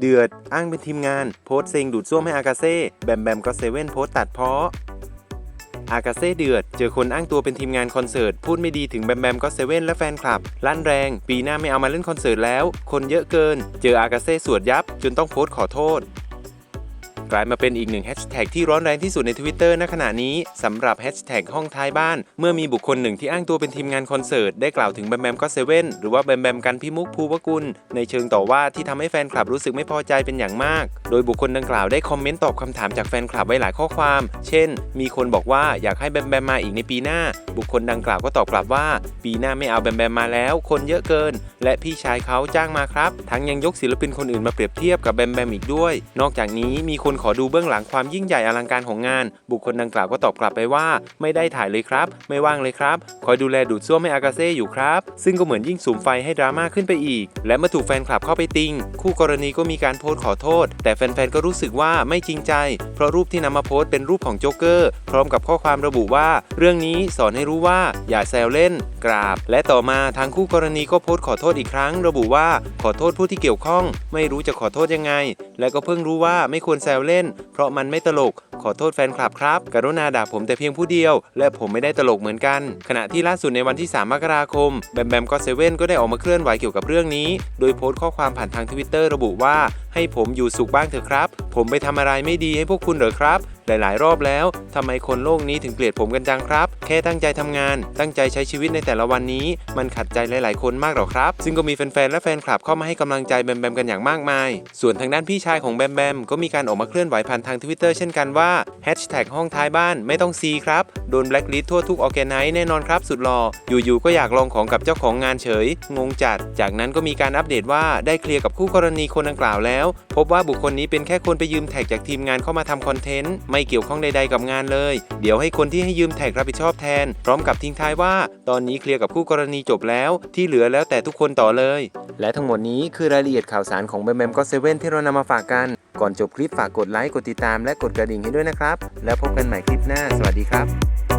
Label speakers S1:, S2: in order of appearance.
S1: เดือด อ้างเป็นทีมงาน โพสต์เซ็งดูดซ่วมให้อากาเซ่ แบมแบมก็เซเว่นโพสตัดเพาะ อากาเซ่เดือด เจอคนอ้างตัวเป็นทีมงานคอนเสิร์ต พูดไม่ดีถึงแบมแบมก็เซเว่นและแฟนคลับ ลั่นแรง ปีหน้าไม่เอามาเล่นคอนเสิร์ตแล้ว คนเยอะเกิน เจออากาเซ่สวดยับ จนต้องโพสต์ขอโทษ กลายมาเป็นอีกหนึ่งแฮชแท็กที่ร้อนแรงที่สุดใน Twitter ณขณะนี้สำหรับแฮชแท็กห้องท้ายบ้าน เมื่อมีบุคคลหนึ่งที่อ้างตัวเป็นทีมงานคอนเสิร์ต ได้กล่าวถึงแบมแบมก็เซเว่นหรือว่าแบมแบมกันพิมุกภูวกุล ในเชิงต่อว่าที่ทำให้แฟนคลับรู้สึกไม่พอใจเป็นอย่างมาก โดยบุคคลดังกล่าวได้คอมเมนต์ตอบคำถามจากแฟนคลับไว้หลายข้อความ เช่น มีคนบอกว่าอยากให้แบมแบมมาอีกในปีหน้า บุคคลดังกล่าวก็ตอบกลับว่า ปีหน้าไม่เอาแบมแบมมาแล้ว คนเยอะเกิน และพี่ชายเขาจ้างมาครับ ทั้งยังยกศิลปินคนอื่นมาเปรียบเทียบกับแบมแบมอีกด้วย นอกจากนี้มีคนขอดูเบื้องหลังความยิ่งใหญ่อลังการของงาน บุคคลดังกล่าวก็ตอบกลับไปว่า ไม่ได้ถ่ายเลยครับ ไม่ว่างเลยครับ คอยดูแลดูดซ่วมให้อากาเซ่อยู่ครับ ซึ่งก็เหมือนยิ่งสูมไฟให้ดราม่าขึ้นไปอีก และเมื่อถูกแฟนคลับเข้าไปติง คู่กรณีก็มีการโพสต์ขอโทษ แต่แฟนๆก็รู้สึกว่าไม่จริงใจ เพราะรูปที่นำมาโพสต์เป็นรูปของโจ๊กเกอร์พร้อมกับข้อความระบุว่า เรื่องนี้สอนให้รู้ว่าอย่าแซวเล่น กราบ และต่อมาทางคู่กรณีก็โพสต์ขอโทษอีกครั้ง ระบุว่าขอโทษผู้ที่เกี่ยวข้อง ไม่รู้จะขอโทษยังไง และก็เพิ่งรู้ว่าไม่ควรแซวเล่นเพราะมันไม่ตลก ขอโทษแฟนคลับครับ กรุณาด่าผมแต่เพียงผู้เดียว และผมไม่ได้ตลกเหมือนกัน ขณะที่ล่าสุดในวันที่ 3 มกราคม แบมแบมก็เซเว่นก็ได้ออกมาเคลื่อนไหวเกี่ยวกับเรื่องนี้ โดยโพสต์ข้อความผ่านทางทวิตเตอร์ระบุว่า ให้ผมอยู่สุขบ้างเถอะครับ ผมไปทำอะไรไม่ดีให้พวกคุณเหรอครับ หลายๆ รอบแล้วทำไมคนโลกนี้ถึงเกลียดผมกันจังครับ แค่ตั้งใจทำงาน ตั้งใจใช้ชีวิตในแต่ละวันนี้ มันขัดใจหลาย ๆ คนมากหรอครับ ซึ่งก็มีแฟน ๆ และแฟนคลับเข้ามาให้กำลังใจแบมแบมกันอย่างมากมาย ส่วนทางด้านพี่ชายของแบมแบมก็มีการออกมาเคลื่อนไหวผ่านทางทวิตเตอร์เช่นกันว่าแฮชแท็กห้องท้ายบ้านไม่ต้องซีครับ โดนแบล็คลิสต์ทั่วทุกออแกไนซ์แน่นอนครับสุดหล่ออยู่ ๆ ก็อยากลองของกับเจ้าของงานเฉย งงจัด จากนั้นก็มีการอัปเดตว่าได้เคลียร์กับคู่กรณีคนดังกล่าวแล้ว พบว่าบุคคลนี้เป็นแค่คนไปยืมแท็กจากทีมงานเข้ามาทำคอนเทนต์ไม่เกี่ยวข้องใดๆกับงานเลย เดี๋ยวให้คนที่ให้ยืมแท็กรับผิดชอบแทน พร้อมกับทิ้งท้ายว่า ตอนนี้เคลียร์กับคู่กรณีจบแล้ว ที่เหลือแล้วแต่ทุกคนต่อเลย และทั้งหมดนี้คือรายละเอียดข่าวสารของแบมแบมก็เซเว่นที่เรานำมาฝากกัน ก่อนจบคลิปฝากกดไลค์กดติดตามและกดกระดิ่งให้ด้วยนะครับ แล้วพบกันใหม่คลิปหน้า สวัสดีครับ